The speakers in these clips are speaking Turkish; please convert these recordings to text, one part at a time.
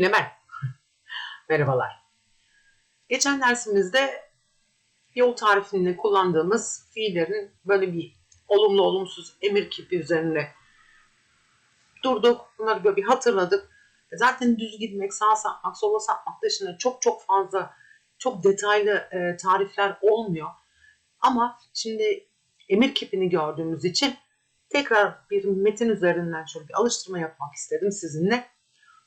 Yine ben. Merhabalar. Geçen dersimizde yol tarifinde kullandığımız fiillerin böyle bir olumlu olumsuz emir kipi üzerine durduk. Bunları böyle bir hatırladık. Zaten düz gitmek, sağa sapmak, sola sapmak dışında çok çok fazla, çok detaylı e, tarifler olmuyor. Ama şimdi emir kipini gördüğümüz için tekrar bir metin üzerinden şöyle bir alıştırma yapmak istedim sizinle.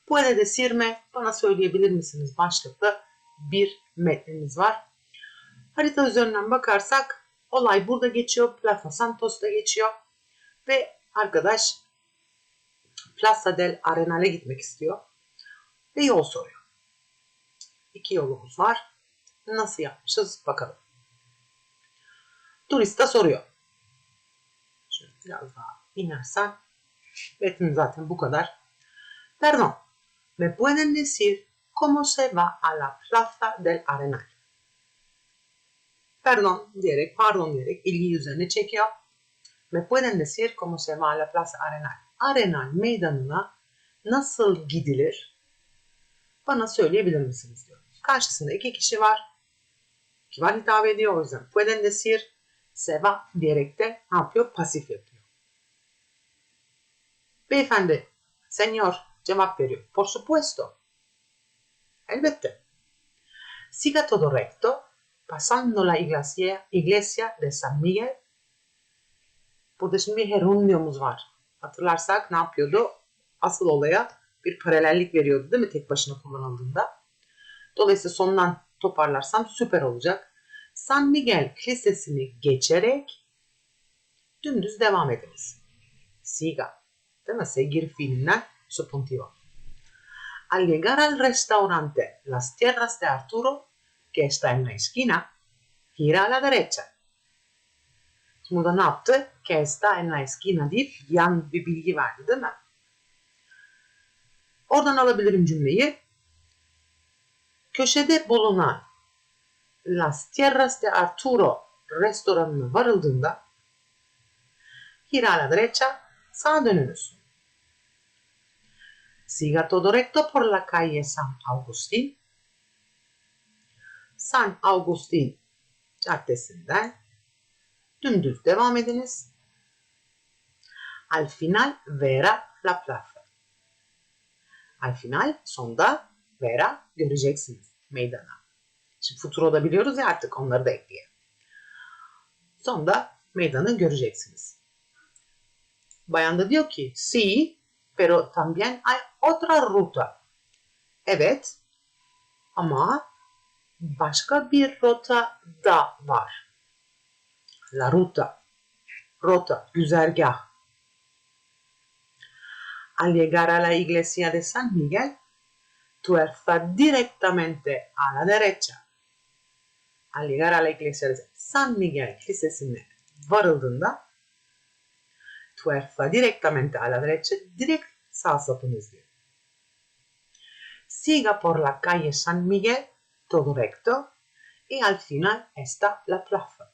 Puede decirme, bana söyleyebilir misiniz başlıklı bir metnimiz var. Harita üzerinden bakarsak olay burada geçiyor. Plaza Santos'ta geçiyor. Ve arkadaş Plaza del Arenal'e gitmek istiyor. Ve yol soruyor. İki yolumuz var. Nasıl yapmışız bakalım. Turista soruyor. Şöyle biraz daha inersen. Metin zaten bu kadar. Perdón, ¿me pueden decir cómo se va a la Plaza del Arenal? Perdón diyerek, pardon diyerek ilgiyi üzerine çekiyor. ¿Me pueden decir cómo se va a la Plaza Arenal? Arenal meydanına nasıl gidilir? Bana söyleyebilir misiniz diyor. Karşısında iki kişi var. Kibar hitap ediyor o yüzden. Pueden decir se va diyerek de ne yapıyor? Pasif yapıyor. Beyefendi, senyor cevap veriyor. Por supuesto. Elbette. Siga todo recto, pasando la iglesia, iglesia de San Miguel. Burada şimdi bir gerundiomuz var. Hatırlarsak ne yapıyordu? Asıl olaya bir paralellik veriyordu değil mi tek başına kullanıldığında? Dolayısıyla sondan toparlarsam süper olacak. San Miguel Kilisesi'ni geçerek dümdüz devam ediniz. Siga. Değil mi? Seguir fiilinden subjuntivo. Al llegar al restaurante Las Tierras de Arturo, que está en la esquina, gira a la derecha. Burada ne yaptı? Que está en la esquina deyip yan bir bilgi verdi değil mi? Oradan alabilirim cümleyi. Köşede bulunan Las Tierras de Arturo restoranına varıldığında gira a la derecha sağa dönünüz. Siga todo recto por la calle San Agustín. San Agustín caddesinden dümdüz devam ediniz. Al final verá la plaza. Al final sonda verá göreceksiniz meydana. Şimdi futuro da biliyoruz ya artık onları da ekleyelim. Sonda meydanı göreceksiniz. Bayan da diyor ki sí, pero también hay otra ruta. Evet ama başka bir rota da var. La ruta. Rota, güzergah. Al llegar a la iglesia de San Miguel, tuerza directamente a la derecha. Al llegar a la iglesia de San Miguel kilisesine varıldığında tuerza directamente a la derecha, direkt sağ sapınız diyor. Siga por la calle San Miguel, todo recto, y al final está la plaza.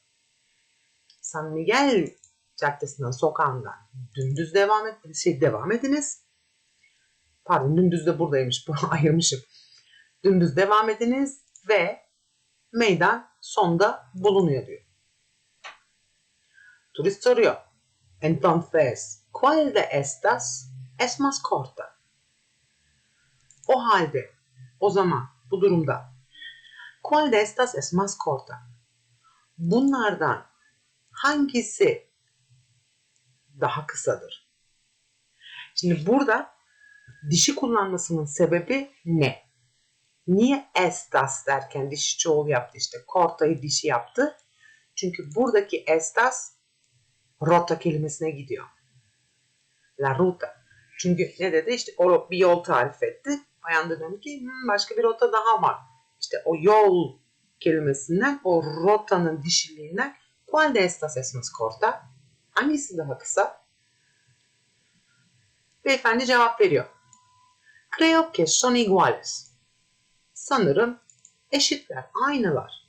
San Miguel caddesinden, sokağından dümdüz devam et, şey devam ediniz. Pardon, dümdüz de buradaymış, bunu ayırmışım. Dümdüz devam ediniz ve meydan sonda bulunuyor diyor. Turist soruyor. Entonces, ¿cuál de estas es más corta? O halde, o zaman, bu durumda. ¿Cuál de es más corta? Bunlardan hangisi daha kısadır? Şimdi burada dişi kullanmasının sebebi ne? Niye estas derken dişi çoğul yaptı işte corta'yı dişi yaptı? Çünkü buradaki estas rota kelimesine gidiyor. La ruta. Çünkü ne dedi? İşte o bir yol tarif etti. Bayan da dedi ki hmm, başka bir rota daha var. İşte o yol kelimesinden, o rotanın dişiliğinden ¿Cuál de estas es más corta? Hangisi daha kısa? Beyefendi cevap veriyor. Creo que son iguales. Sanırım eşitler, aynılar.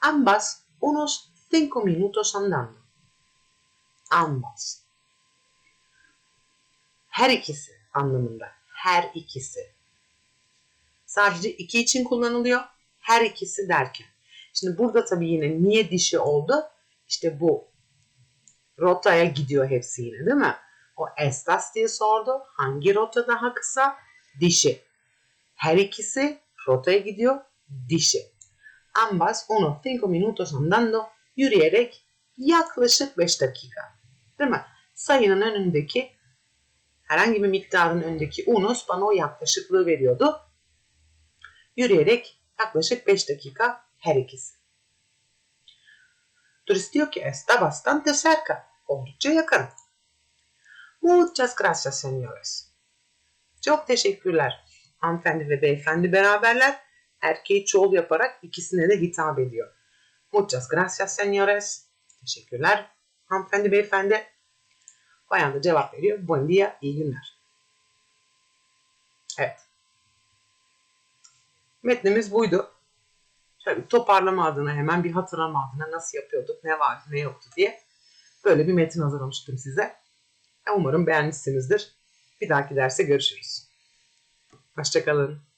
Ambas unos cinco minutos andando. Ambas. Her ikisi anlamında. Her ikisi. sadece iki için kullanılıyor. Her ikisi derken. Şimdi burada tabii yine niye dişi oldu? İşte bu rotaya gidiyor hepsi yine değil mi? O estas diye sordu. Hangi rota daha kısa? Dişi. Her ikisi rotaya gidiyor. Dişi. Ambas unos 5 minutos andando yürüyerek yaklaşık 5 dakika. Değil mi? Sayının önündeki herhangi bir miktarın önündeki unos bana o yaklaşıklığı veriyordu. Yürüyerek yaklaşık 5 dakika her ikisi. Turist diyor ki está bastante cerca. Oldukça yakın. Muchas gracias señores. Çok teşekkürler. Hanımefendi ve beyefendi beraberler. Erkeği çoğul yaparak ikisine de hitap ediyor. Muchas gracias señores. Teşekkürler. Hanımefendi beyefendi. Bayan da cevap veriyor. Buen día, iyi günler. Evet. Metnimiz buydu. Şöyle bir toparlama adına hemen bir hatırlama adına nasıl yapıyorduk, ne vardı, ne yoktu diye böyle bir metin hazırlamıştım size. Umarım beğenmişsinizdir. Bir dahaki derse görüşürüz. Hoşçakalın.